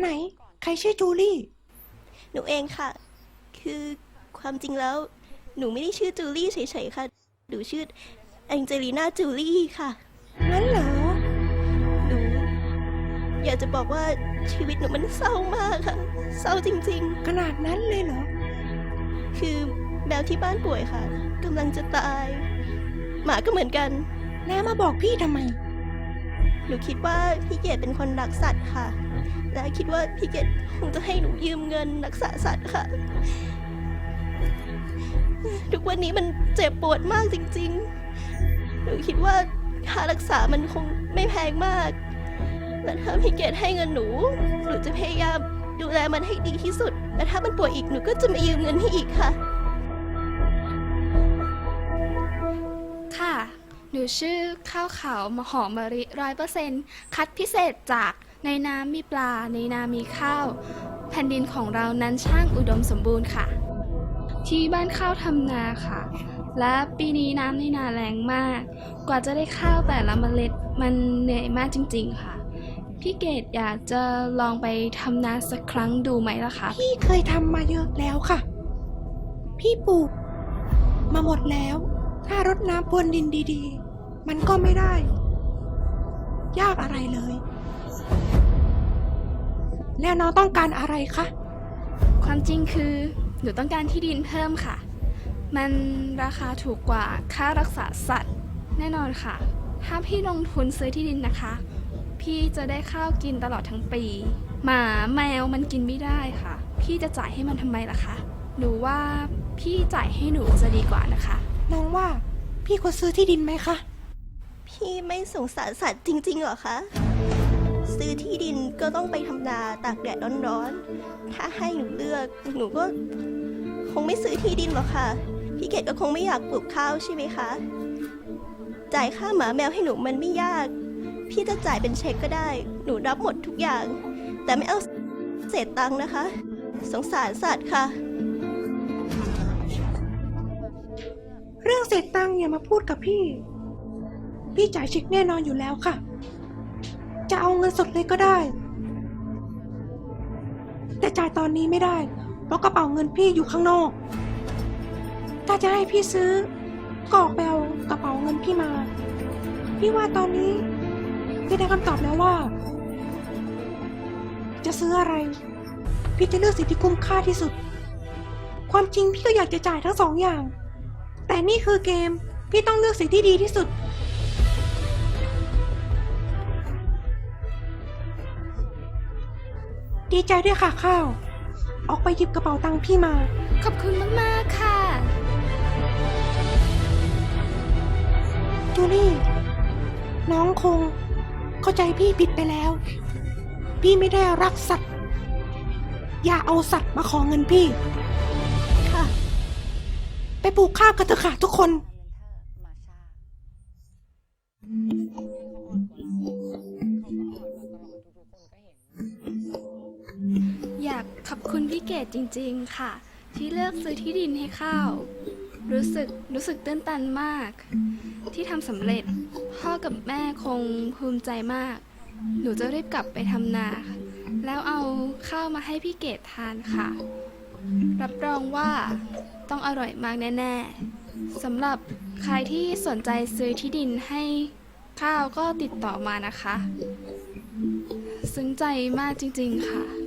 ไหน ใครชื่อจูลี่ หนูเองค่ะ คือความจริงแล้ว หนูไม่ได้ชื่อจูลี่เฉยๆค่ะ หนูชื่อแองเจลีน่าจูลี่ค่ะ งั้นเหรอ หนู อยากจะบอกว่าชีวิตหนูมันเศร้ามากค่ะ เศร้าจริง ขนาดนั้นเลยเหรอ ๆ คือแมวที่บ้านป่วยค่ะกำลังจะตาย หมาก็เหมือนกัน แล้วมาบอกพี่ทำไม หนูคิดว่าพี่เกดเป็นคนรักสัตว์ค่ะ และคิดว่าพี่เกดคงจะให้หนูยืมเงินรักษาสัตว์ค่ะ ทุกวันนี้มันเจ็บปวดมากจริง ๆ หนูคิดว่าค่ารักษามันคงไม่แพงมากและถ้าพี่เกดให้เงินหนู หนูจะพยายามดูแลมันให้ดีที่สุดและถ้ามันป่วยอีกหนูก็จะมายืมเงินให้อีกค่ะค่ะ หนูชื่อข้าวขาวมหอมมะริร้อยเปอร์เซนคัดพิเศษจากในน้ำมีปลา ในนามีข้าว แผ่นดินของเรานั้นช่างอุดมสมบูรณ์ค่ะ ที่บ้านข้าวทำนาค่ะ และปีนี้น้ำในนาแรงมาก กว่าจะได้ข้าวแต่ละเมล็ดมันเหนื่อยมากจริง ๆ ค่ะ พี่เกดอยากจะลองไปทำนาสักครั้งดูไหมล่ะคะพี่เคยทำมาเยอะแล้วค่ะ พี่ปลูกมาหมดแล้ว ถ้ารดน้ำพรวนดินดีๆ มันก็ไม่ได้ ยากอะไรเลย แล้วน้องต้องการอะไรคะ ความจริงคือหนูต้องการที่ดินเพิ่มค่ะ มันราคาถูกกว่าค่ารักษาสัตว์ แน่นอนค่ะ ถ้าพี่ลงทุนซื้อที่ดินนะคะ พี่จะได้ข้าวกินตลอดทั้งปี หมาแมวมันกินไม่ได้ค่ะ พี่จะจ่ายให้มันทำไมล่ะคะ หนูว่าพี่จ่ายให้หนูจะดีกว่านะคะ น้องว่าพี่ควรซื้อที่ดินไหมคะ พี่ไม่สงสารสัตว์จริง ๆ หรอคะ ซื้อที่ดินก็ต้องไปทำนาตากแดดร้อนๆ ถ้าให้หนูเลือกหนูก็คงไม่ซื้อที่ดินหรอกค่ะ พี่เกดก็คงไม่อยากปลูกข้าวใช่ไหมคะ จ่ายค่าหมาแมวให้หนูมันไม่ยาก พี่จะจ่ายเป็นเช็คก็ได้ หนูรับหมดทุกอย่าง แต่ไม่เอาเศษตังค์นะคะ สงสารสัตว์ค่ะ เรื่องเศษตังค์อย่ามาพูดกับพี่ พี่จ่ายเช็คแน่นอนอยู่แล้วค่ะ จะเอาเงินสดเลยก็ได้ แต่จ่ายตอนนี้ไม่ได้ เพราะกระเป๋าเงินพี่อยู่ข้างนอก ถ้าจะให้พี่ซื้อก็ออกไปเอากระเป๋าเงินพี่มา พี่ว่าตอนนี้พี่ได้คำตอบแล้วว่า จะซื้ออะไร พี่จะเลือกสิ่งที่คุ้มค่าที่สุด ความจริงพี่ก็อยากจะจ่ายทั้งสองอย่าง แต่นี่คือเกมพี่ต้องเลือกสิ่งที่ดีที่สุด ดีใจด้วยค่ะข้าว ออกไปหยิบกระเป๋าตังค์พี่มา ขอบคุณมาก ๆ ค่ะ จูลี่ น้องคง เข้าใจพี่ผิดไปแล้ว พี่ไม่ได้รักสัตว์ อย่าเอาสัตว์มาขอเงินพี่ค่ะ ไปปลูกข้าวกันเถอะค่ะทุกคน อยากขอบคุณพี่เกดจริง ๆ ค่ะ ที่เลือกซื้อที่ดินให้ข้าว รู้สึกรู้สึกตื้นตันมาก ที่ทำสำเร็จ พ่อกับแม่คงภูมิใจมาก หนูจะรีบกลับไปทำนา แล้วเอาข้าวมาให้พี่เกดทานค่ะ รับรองว่าต้องอร่อยมากแน่ๆสำหรับใครที่สนใจซื้อที่ดินให้ข้าวก็ติดต่อมานะคะ ซึ้งใจมากจริงๆค่ะ